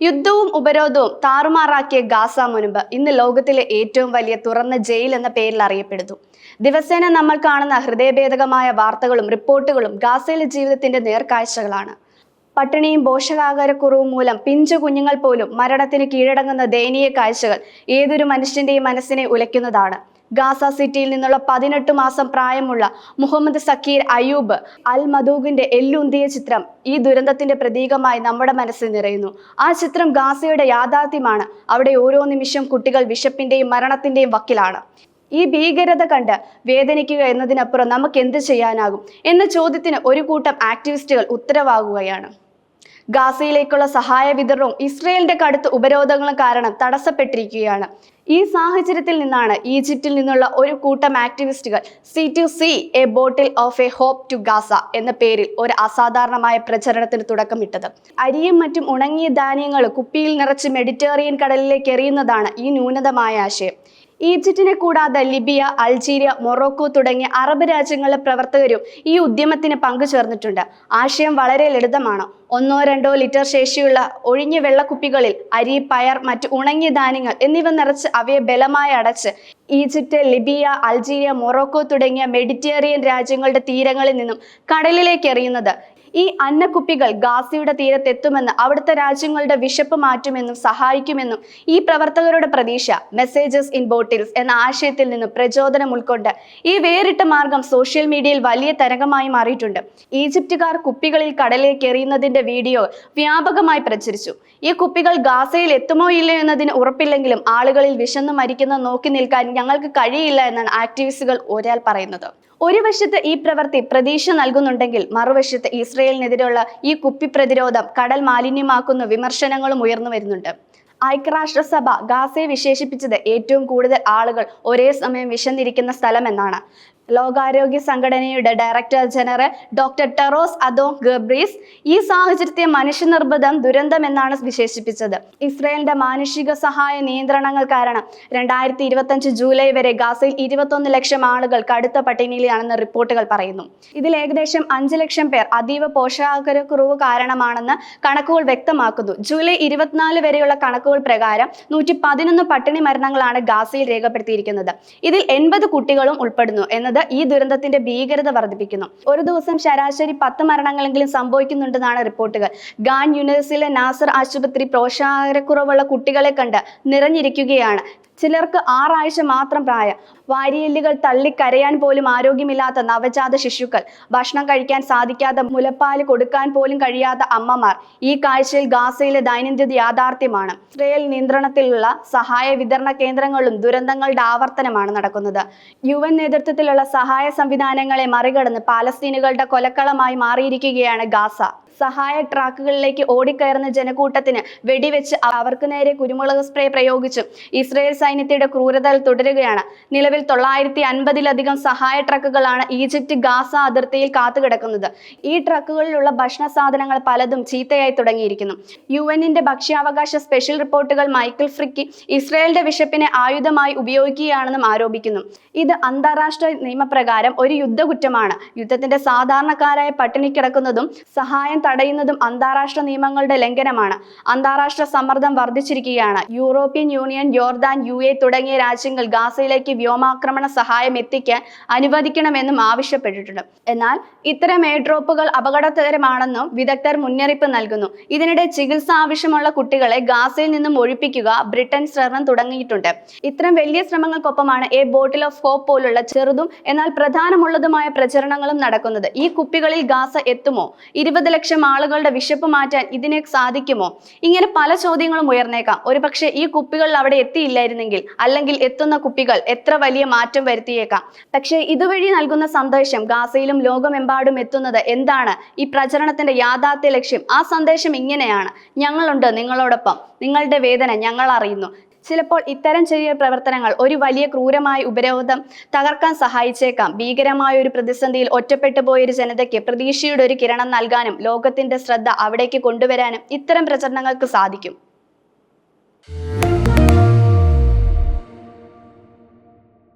യുദ്ധവും ഉപരോധവും താറുമാറാക്കിയ ഗാസ മുൻപ് ഇന്ന് ലോകത്തിലെ ഏറ്റവും വലിയ തുറന്ന ജയിൽ എന്ന പേരിൽ അറിയപ്പെടുന്നു. ദിവസേന നമ്മൾ കാണുന്ന ഹൃദയഭേദകമായ വാർത്തകളും റിപ്പോർട്ടുകളും ഗാസയിലെ ജീവിതത്തിന്റെ നേർക്കാഴ്ചകളാണ്. പട്ടിണിയും പോഷകാഹാരക്കുറവും മൂലം പിഞ്ചു കുഞ്ഞുങ്ങൾ പോലും മരണത്തിന് കീഴടങ്ങുന്ന ദയനീയ കാഴ്ചകൾ ഏതൊരു മനുഷ്യന്റെയും മനസ്സിനെ ഉലയ്ക്കുന്നതാണ്. ഗാസ സിറ്റിയിൽ നിന്നുള്ള പതിനെട്ട് മാസം പ്രായമുള്ള മുഹമ്മദ് സക്കീർ അയൂബ് അൽ മദൂഗിന്റെ എല്ലുന്തിയ ചിത്രം ഈ ദുരന്തത്തിന്റെ പ്രതീകമായി നമ്മുടെ മനസ്സിൽ നിറയുന്നു. ആ ചിത്രം ഗാസയുടെ യാഥാർത്ഥ്യമാണ്. അവിടെ ഓരോ നിമിഷം കുട്ടികൾ വിശപ്പിന്റെയും മരണത്തിന്റെയും വക്കിലാണ്. ഈ ഭീകരത കണ്ട് വേദനിക്കുക എന്നതിനപ്പുറം നമുക്ക് എന്ത് ചെയ്യാനാകും? എന്ന ചോദ്യത്തിന് ഒരു കൂട്ടം ആക്ടിവിസ്റ്റുകൾ ഉത്തരവാകുകയാണ്. ഗാസയിലേക്കുള്ള സഹായ വിതരണവും ഇസ്രയേലിന്റെ കടുത്ത ഉപരോധങ്ങൾ കാരണം തടസ്സപ്പെട്ടിരിക്കുകയാണ്. ഈ സാഹചര്യത്തിൽ നിന്നാണ് ഈജിപ്തിൽ നിന്നുള്ള ഒരു കൂട്ടം ആക്ടിവിസ്റ്റുകൾ C to C a bottle of a hope to Gaza എന്ന പേരിൽ ഒരു അസാധാരണമായ പ്രചരണത്തിന് തുടക്കമിട്ടത്. അരിയും മറ്റും ഉണങ്ങിയ ധാന്യങ്ങൾ കുപ്പിയിൽ നിറച്ച് മെഡിറ്ററേനിയൻ കടലിലേക്ക് എറിയുന്നതാണ് ഈ ന്യൂനതമായ ആശയം. ഈജിപ്തിനെ കൂടാതെ ലിബിയ അൾജീരിയ മൊറോക്കോ തുടങ്ങിയ അറബ് രാജ്യങ്ങളിലെ പ്രവർത്തകരും ഈ ഉദ്യമത്തിന് പങ്കുചേർന്നിട്ടുണ്ട്. ആശയം വളരെ ലളിതമാണ്. ഒന്നോ രണ്ടോ ലിറ്റർ ശേഷിയുള്ള ഒഴിഞ്ഞ വെള്ളക്കുപ്പികളിൽ അരി പയർ മറ്റ് ഉണങ്ങിയ ധാന്യങ്ങൾ എന്നിവ നിറച്ച് അവയെ ബലമായി അടച്ച് Egypt Libya Algeria Morocco Mediterranean Mediterranean രാജ്യങ്ങളുടെ തീരങ്ങളിൽ നിന്നും കടലിലേക്ക് എറിയുന്നത് ഈ അന്നക്കുപ്പികൾ ഗാസയുടെ തീരത്തെത്തുമെന്ന് അവിടുത്തെ രാജ്യങ്ങളുടെ വിശപ്പ് മാറ്റുമെന്നും സഹായിക്കുമെന്നും ഈ പ്രവർത്തകരുടെ പ്രതീക്ഷ മെസ്സേജസ് ഇൻ ബോട്ടിൽസ് എന്ന ആശയത്തിൽ നിന്ന് പ്രചോദനം ഉൾക്കൊണ്ട് ഈ വേറിട്ട മാർഗം സോഷ്യൽ മീഡിയയിൽ വലിയ തരംഗമായി മാറിയിട്ടുണ്ട്. ഈജിപ്തുകാർ കുപ്പികളിൽ കടലിലേക്ക് എറിയുന്നതിന്റെ വീഡിയോ വ്യാപകമായി പ്രചരിച്ചു. ഈ കുപ്പികൾ ഗാസയിൽ എത്തുമോ ഇല്ലയോ എന്നതിന് ഉറപ്പില്ലെങ്കിലും ആളുകളിൽ വിശന്നു മരിക്കുന്ന നോക്കി നിൽക്കാൻ ഞങ്ങൾക്ക് കഴിയില്ല എന്നാണ് ആക്ടിവിസ്റ്റുകൾ ഒരാൾ പറയുന്നത്. ഒരു വശത്ത് ഈ പ്രവൃത്തി പ്രതീക്ഷ നൽകുന്നുണ്ടെങ്കിൽ മറുവശത്ത് ഇസ്രയേലിനെതിരെയുള്ള ഈ കുപ്പി പ്രതിരോധം കടൽ മാലിന്യമാക്കുന്ന വിമർശനങ്ങളും ഉയർന്നു വരുന്നുണ്ട്. ഐക്യരാഷ്ട്രസഭ ഗാസയെ വിശേഷിപ്പിച്ചത് ഏറ്റവും കൂടുതൽ ആളുകൾ ഒരേ സമയം വിശന്നിരിക്കുന്ന സ്ഥലം എന്നാണ് ലോകാരോഗ്യ സംഘടനയുടെ director general doctor Tedros Adhanom Ghebreyesus. ഈ സാഹചര്യത്തെ ദുരന്തം എന്നാണ് വിശേഷിപ്പിച്ചത്. ഇസ്രയേലിന്റെ മാനുഷിക സഹായ നിയന്ത്രണങ്ങൾ കാരണം രണ്ടായിരത്തി ഇരുപത്തഞ്ച് ജൂലൈ വരെ ഗാസയിൽ ഇരുപത്തൊന്ന് ലക്ഷം ആളുകൾ കടുത്ത പട്ടിണിയിലാണെന്ന് റിപ്പോർട്ടുകൾ പറയുന്നു. ഇതിൽ ഏകദേശം അഞ്ച് ലക്ഷം പേർ അതീവ പോഷകാഹാരക്കുറവ് കാരണമാണെന്ന് കണക്കുകൾ വ്യക്തമാക്കുന്നു. ജൂലൈ ഇരുപത്തിനാല് വരെയുള്ള കണക്കുകൾ പ്രകാരം നൂറ്റി പതിനൊന്ന് പട്ടിണി മരണങ്ങളാണ് ഗാസയിൽ രേഖപ്പെടുത്തിയിരിക്കുന്നത്. ഇതിൽ എൺപത് കുട്ടികളും ഉൾപ്പെടുന്നു. എന്നത് ഈ ദുരന്തത്തിന്റെ ഭീകരത വർദ്ധിപ്പിക്കുന്നു. ഒരു ദിവസം ശരാശരി പത്ത് മരണങ്ങളെങ്കിലും സംഭവിക്കുന്നുണ്ടെന്നാണ് റിപ്പോർട്ടുകൾ. ഗാൻ യൂണിവേഴ്സിലെ നാസർ ആശുപത്രി പോഷകാഹാരക്കുറവുള്ള കുട്ടികളെ കണ്ട് നിറഞ്ഞിരിക്കുകയാണ്. ചിലർക്ക് ആറാഴ്ച മാത്രം പ്രായം. വാരിയെല്ലുകൾ തള്ളിക്കരയാൻ പോലും ആരോഗ്യമില്ലാത്ത നവജാത ശിശുക്കൾ. ഭക്ഷണം കഴിക്കാൻ സാധിക്കാത്ത മുലപ്പാൽ കൊടുക്കാൻ പോലും കഴിയാത്ത അമ്മമാർ ഈ കാഴ്ചയിൽ ഗാസയിലെ ദൈനംദിന യാഥാർത്ഥ്യമാണ്. ഇസ്രയേൽ നിയന്ത്രണത്തിലുള്ള സഹായ വിതരണ കേന്ദ്രങ്ങളും ദുരന്തങ്ങളുടെ ആവർത്തനമാണ് നടക്കുന്നത്. യു എൻ നേതൃത്വത്തിലുള്ള സഹായ സംവിധാനങ്ങളെ മറികടന്ന് പാലസ്തീനുകളുടെ കൊലക്കളമായി മാറിയിരിക്കുകയാണ് ഗാസ. സഹായ ട്രാക്കുകളിലേക്ക് ഓടിക്കയറുന്ന ജനക്കൂട്ടത്തിന് വെടിവെച്ച് അവർക്ക് നേരെ കുരുമുളക് സ്പ്രേ പ്രയോഗിച്ചു. ഇസ്രയേൽ സൈന്യത്തിന്റെ ക്രൂരത തുടരുകയാണ്. നിലവിൽ തൊള്ളായിരത്തി അൻപതിലധികം സഹായ ട്രക്കുകളാണ് ഈജിപ്റ്റ് ഗാസ അതിർത്തിയിൽ കാത്തുകിടക്കുന്നത്. ഈ ട്രക്കുകളിലുള്ള ഭക്ഷണ സാധനങ്ങൾ പലതും ചീത്തയായി തുടങ്ങിയിരിക്കുന്നു. യു എന്നിന്റെ ഭക്ഷ്യാവകാശ സ്പെഷ്യൽ റിപ്പോർട്ടുകൾ മൈക്കിൾ ഫ്രിക്കി ഇസ്രയേലിന്റെ വിശപ്പിനെ ആയുധമായി ഉപയോഗിക്കുകയാണെന്നും ആരോപിക്കുന്നു. ഇത് അന്താരാഷ്ട്ര നിയമപ്രകാരം ഒരു യുദ്ധകുറ്റമാണ്. യുദ്ധത്തിന്റെ സാധാരണക്കാരായ പട്ടിണി കിടക്കുന്നതും സഹായം തടയുന്നതും അന്താരാഷ്ട്ര നിയമങ്ങളുടെ ലംഘനമാണ്. അന്താരാഷ്ട്ര സമ്മർദ്ദം വർദ്ധിച്ചിരിക്കുകയാണ്. European union Jordan U A തുടങ്ങിയ രാജ്യങ്ങൾ ഗാസയിലേക്ക് വ്യോമാക്രമണ സഹായം എത്തിക്കാൻ അനുവദിക്കണമെന്നും ആവശ്യപ്പെട്ടിട്ടുണ്ട്. എന്നാൽ ഇത്തരം എയർ ഡ്രോപ്പുകൾ അപകടകരമാണെന്നും വിദഗ്ധർ മുന്നറിയിപ്പ് നൽകുന്നു. ഇതിനിടെ ചികിത്സ ആവശ്യമുള്ള കുട്ടികളെ ഗാസയിൽ നിന്നും ഒഴിപ്പിക്കുക ബ്രിട്ടൻ ശ്രമം തുടങ്ങിയിട്ടുണ്ട്. ഇത്തരം വലിയ ശ്രമങ്ങൾക്കൊപ്പമാണ് എ ബോട്ടിൽ ഓഫ് ഹോപ്പ് പോലുള്ള ചെറുതും എന്നാൽ പ്രധാനമുള്ളതുമായ പ്രചരണങ്ങളും നടക്കുന്നത്. ഈ കുപ്പികളിൽ ഗാസ എത്തുമോ? ഇരുപത് ലക്ഷം ആളുകളുടെ വിശപ്പ് മാറ്റാൻ ഇതിനെ സാധിക്കുമോ? ഇങ്ങനെ പല ചോദ്യങ്ങളും ഉയർന്നേക്കാം. ഒരുപക്ഷെ ഈ കുപ്പികൾ അവിടെ എത്തിയില്ലായിരുന്നെങ്കിൽ അല്ലെങ്കിൽ എത്തുന്ന കുപ്പികൾ എത്ര വലിയ മാറ്റം വരുത്തിയേക്കാം. പക്ഷേ ഇതുവഴി നൽകുന്ന സന്ദേശം ഗാസയിലും ലോകമെമ്പാടും എത്തുന്നത് എന്താണ്? ഈ പ്രചരണത്തിന്റെ യാഥാർത്ഥ്യ ലക്ഷ്യം. ആ സന്ദേശം ഇങ്ങനെയാണ്. ഞങ്ങളുണ്ട് നിങ്ങളോടൊപ്പം. നിങ്ങളുടെ വേദന ഞങ്ങൾ അറിയുന്നു. ചിലപ്പോൾ ഇത്തരം ചെറിയ പ്രവർത്തനങ്ങൾ ഒരു വലിയ ക്രൂരമായ ഉപരോധം തകർക്കാൻ സഹായിച്ചേക്കാം. ഭീകരമായ ഒരു പ്രതിസന്ധിയിൽ ഒറ്റപ്പെട്ടു പോയൊരു ജനതയ്ക്ക് പ്രതീക്ഷയുടെ ഒരു കിരണം നൽകാനും ലോകത്തിന്റെ ശ്രദ്ധ അവിടേക്ക് കൊണ്ടുവരാനും ഇത്തരം പ്രചരണങ്ങൾക്ക് സാധിക്കും.